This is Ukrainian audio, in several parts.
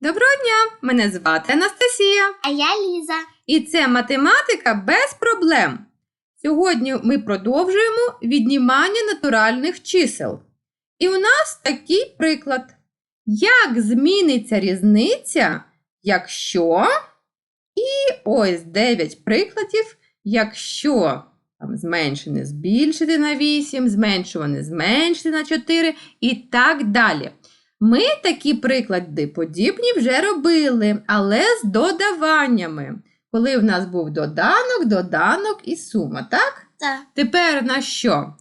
Доброго дня! Мене звати Анастасія. А я Ліза. І це математика без проблем. Сьогодні ми продовжуємо віднімання натуральних чисел. І у нас такий приклад. Як зміниться різниця, якщо. І ось 9 прикладів, якщо там, зменшене збільшити на 8, зменшуване зменшити на 4 і так далі. Ми такі приклади подібні вже робили, але з додаваннями. Коли в нас був доданок, доданок і сума, так? Так. Тепер на що?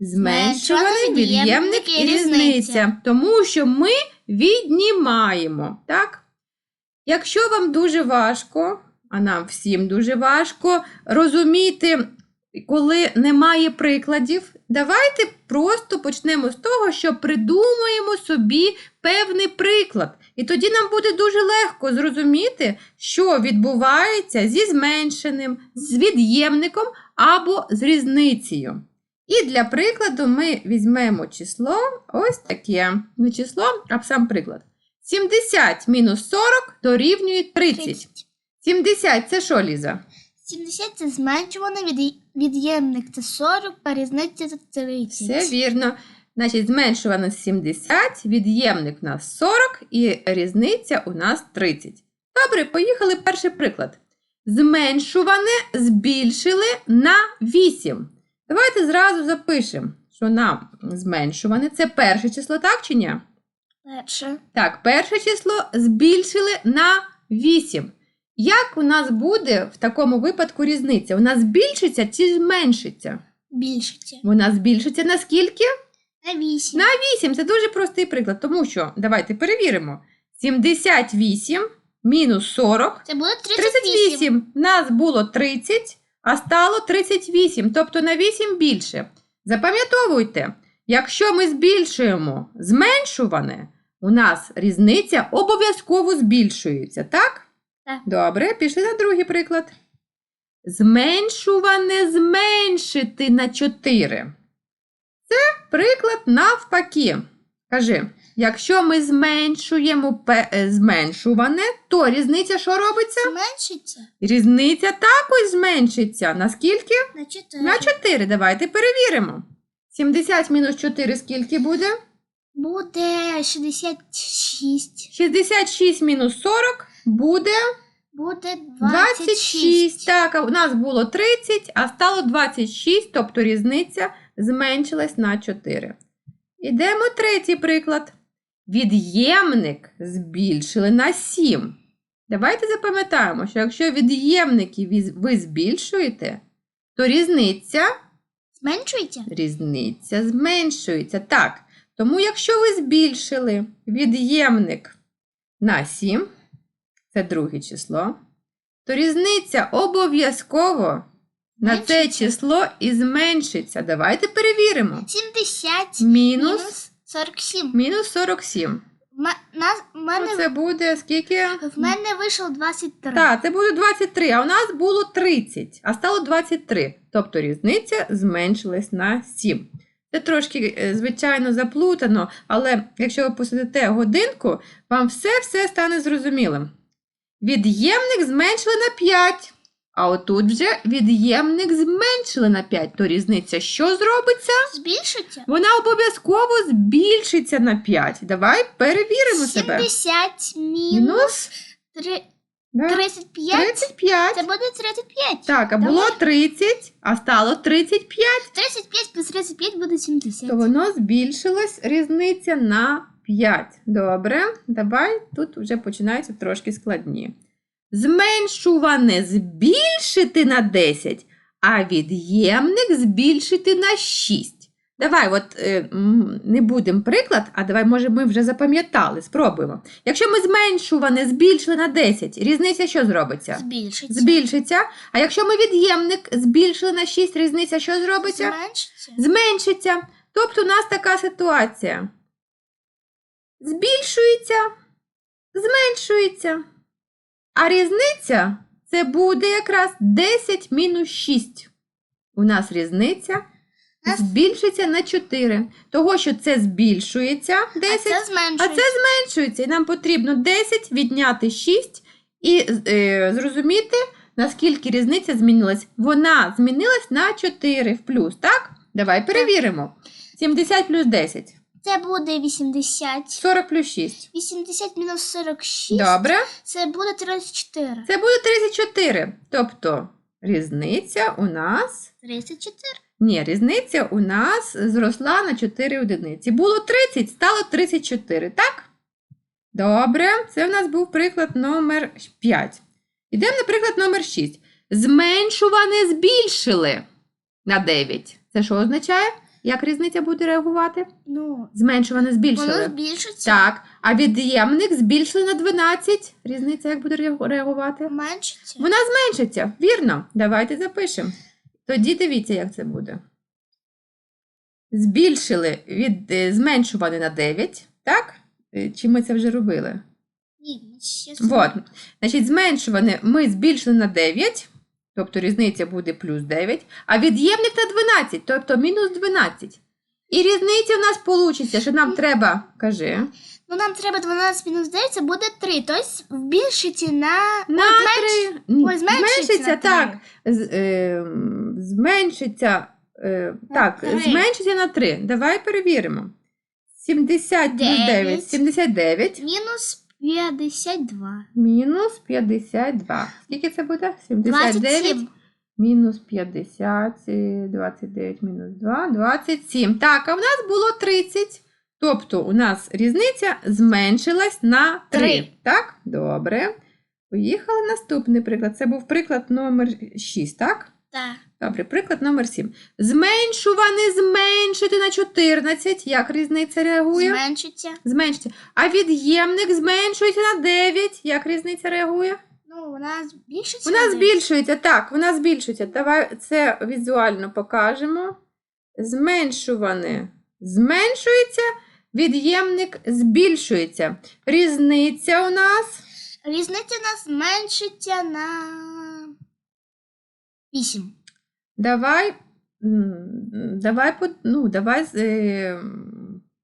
Зменшуваний Зменшуваний від'ємник і різниця. Тому що ми віднімаємо, так? Якщо вам дуже важко, а нам всім дуже важко розуміти, коли немає прикладів, давайте просто почнемо з того, що придумаємо собі певний приклад. І тоді нам буде дуже легко зрозуміти, що відбувається зі зменшеним, з від'ємником або з різницею. І для прикладу ми візьмемо число ось таке. Не число, а сам приклад. 70 мінус 40 дорівнює 30. 70 це що, Ліза? 70 це зменшуване від... від'ємник це 40, а різниця це 30. Все вірно. Значить, зменшувано 70, від'ємник у нас 40 і різниця у нас 30. Добре, поїхали перший приклад. Зменшуване збільшили на 8. Давайте зразу запишемо, що нам зменшуване це перше число, так чи ні? Перше. Так, перше число збільшили на 8. Як у нас буде в такому випадку різниця? У нас збільшиться чи зменшиться? Більшиться. Вона збільшиться на скільки? На 8. На 8. Це дуже простий приклад, тому що давайте перевіримо. 78 мінус 40 Це буде 38. 38. Нас було 30, а стало 38, тобто на 8 більше. Запам'ятовуйте, якщо ми збільшуємо зменшуване, у нас різниця обов'язково збільшується, так? Добре, пішли на другий приклад. Зменшуване зменшити на 4. Це приклад навпаки. Кажи, якщо ми зменшуємо е, зменшуване, то різниця що робиться? Зменшиться Різниця також зменшиться. Наскільки? на 4. На 4. Давайте перевіримо. 70 мінус 4 скільки буде? Буде 66. 66 мінус 40 буде Буде 26. 26. Так, а у нас було 30, а стало 26, тобто різниця зменшилась на 4. Ідемо третій приклад. Від'ємник збільшили на 7. Давайте запам'ятаємо, що якщо від'ємники ви збільшуєте, то різниця Зменшується? Різниця зменшується. Так. Тому, якщо ви збільшили від'ємник на 7, це друге число, то різниця обов'язково на це число і зменшиться. Давайте перевіримо. 70 Мінус, мінус 47. мінус 47. Ма- нас- в мене, це буде скільки? в мене вийшло 23. Так, це буде 23, а у нас було 30, а стало 23. Тобто різниця зменшилась на 7. Це трошки, е, звичайно, заплутано, але якщо ви посидите годинку, вам все-все стане зрозумілим. Від'ємник зменшили на 5, а отут вже від'ємник зменшили на 5. То різниця що зробиться? Збільшиться? Вона обов'язково збільшиться на 5. Давай перевіримо себе. 70 мінус Мінус три- да, 35. 35. Це буде 35. Так, а було 30, а стало 35, 35 плюс 35 буде 70. то воно збільшилось різниця на 5. Добре, давай тут вже починаються трошки складні. Зменшуване збільшити на 10, а від'ємник збільшити на 6. Давай, от е, не будемо приклад, а давай, може, ми вже запам'ятали, спробуємо. Якщо ми зменшуване збільшили на 10, різниця що зробиться? Збільшиться. Збільшиться. А якщо ми від'ємник збільшили на 6, різниця що зробиться? Зменшиться. Зменшиться. Тобто у нас така ситуація. Збільшується, зменшується. А різниця це буде якраз 10 мінус 6. У нас різниця збільшується на 4. Того, що це збільшується 10, А це а зменшується. це зменшується. І нам потрібно 10 відняти 6 і е, зрозуміти, наскільки різниця змінилась. Вона змінилась на 4 в плюс, так? Давай перевіримо. 70 плюс 10. Це буде 80. 40 плюс 6. 80 мінус 46. Добре. Це буде 34. Це буде 34. Тобто різниця у нас. 34. Ні, різниця у нас зросла на 4 одиниці. Було 30, стало 34, так? Добре, це в нас був приклад номер 5. Ідемо на приклад номер 6. Зменшуване збільшили на 9. Це що означає? Як різниця буде реагувати? Ну, Зменшуване воно збільшили. збільшиться. Так, а від'ємник збільшили на 12. Різниця як буде реагувати? Меншиться. Вона зменшиться, вірно. Давайте запишемо. Тоді дивіться, як це буде. Збільшили від е, зменшуване на 9, так? Е, Чи ми це вже робили? Ні, ще Вот. Значить, зменшуване ми збільшили на 9, тобто різниця буде плюс 9, а від'ємник на 12, тобто мінус 12. І різниця в нас вийде, що нам треба, кажи, Ну, нам треба 12 мінус 9, це буде 3. Тобто збільшиться на... на Ой, 3. Ой, зменшиться на так. З, е, зменшиться, е, На так, три. зменшиться на 3. Давай перевіримо. 70 плюс 9, 79 Мінус 52. мінус 52. Скільки це буде? 79 27. мінус 50, е, 29 мінус 2, 27. Так, а в нас було 30. Тобто у нас різниця зменшилась на 3. Три. Так? Добре. Поїхали наступний приклад. Це був приклад номер 6, так? Так. Добре, приклад номер 7. Зменшуване зменшити на 14. Як різниця реагує? Зменшиться. Зменшиться. А від'ємник зменшується на 9. Як різниця реагує? Ну, вона збільшиться. Вона збільшується, так, вона збільшується. Давай це візуально покажемо. Зменшуване зменшується, від'ємник збільшується. Різниця у нас Різниця у нас зменшиться на 8. Давай, давай, ну, давай е,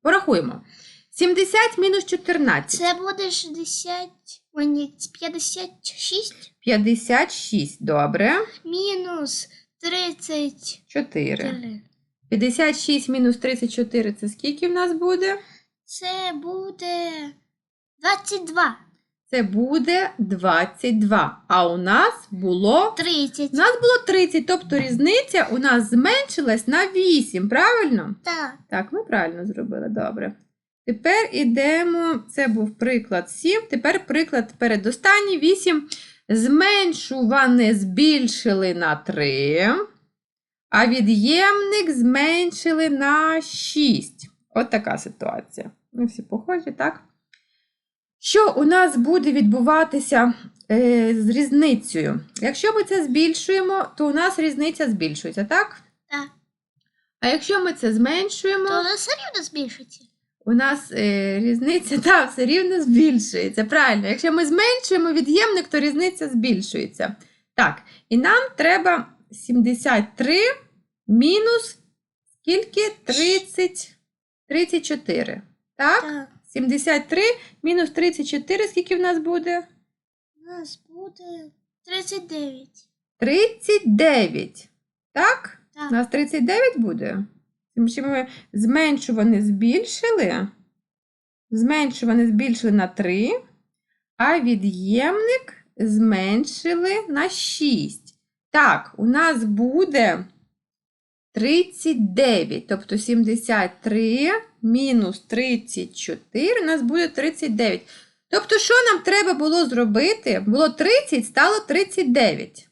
порахуємо. 70 мінус 14. Це буде 60. Ой, ні, 56 56. Добре. мінус 34. 4. 56 мінус 34 це скільки в нас буде? Це буде 22. Це буде 22. А у нас було 30. у нас було 30, тобто різниця у нас зменшилась на 8, правильно? Так. Так, ми правильно зробили, добре. Тепер ідемо, це був приклад 7, тепер приклад передостанній 8. Зменшуване збільшили на 3, а від'ємник зменшили на 6. От така ситуація. Ми всі похожі, так? Що у нас буде відбуватися е, з різницею? Якщо ми це збільшуємо, то у нас різниця збільшується, так? Так. А якщо ми це зменшуємо, То вона все рівно збільшиться. у нас е, різниця та, все рівно збільшується. Правильно, якщо ми зменшуємо від'ємник, то різниця збільшується. Так, і нам треба 73 мінус скільки? 30, 34. Так? Так. 73 мінус 34, скільки в нас буде? У нас буде 39. 39. Так? Так. У нас 39 буде? Тому що ми зменшуване збільшили. Зменшуване збільшили на 3, а від'ємник зменшили на 6. Так, у нас буде 39, тобто 73 мінус 34, у нас буде 39. Тобто, що нам треба було зробити? Було 30, стало 39.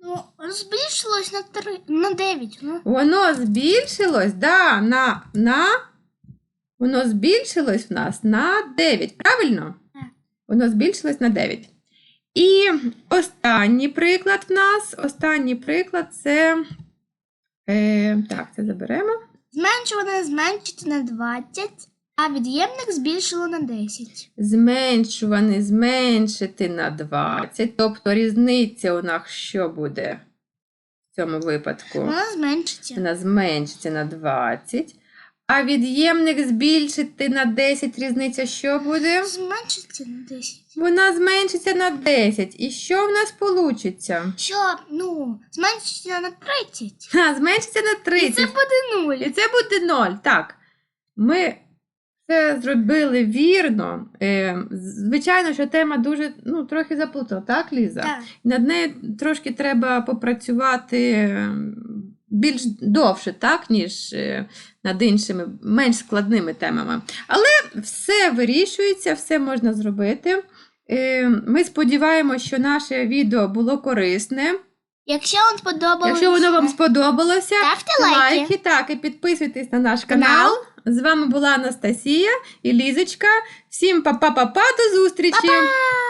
Ну, збільшилось на 3, на 9. Ну, Воно збільшилось, да, на, на, воно збільшилось в нас на 9, правильно? Так. Воно збільшилось на 9. І останній приклад в нас, останній приклад це, е, так, це заберемо. зменшуване зменшити на 20, а від'ємник збільшило на 10. Зменшуване зменшити на 20, тобто різниця у нас що буде? в цьому випадку? Вона зменшиться. Вона зменшиться на 20. А від'ємник збільшити на 10 різниця що буде? Зменшиться на 10. Вона зменшиться на 10. І що в нас вийде? Що, ну, зменшиться на 30. А, зменшиться на 30. І це буде 0. І це буде 0. Так. Ми все зробили вірно. Е, звичайно, що тема дуже ну, трохи заплутала, так, Ліза? Так. Над нею трошки треба попрацювати е, більш довше, так, ніж е, над іншими, менш складними темами. Але все вирішується, все можна зробити. Е, Ми сподіваємося, що наше відео було корисне. Якщо вам сподобалося, Якщо воно вам сподобалося, ставте лайки. лайки, так, і підписуйтесь на наш канал. Канал. З вами була Анастасія і Лізочка. Всім па-па-па-па, до зустрічі! Па-па!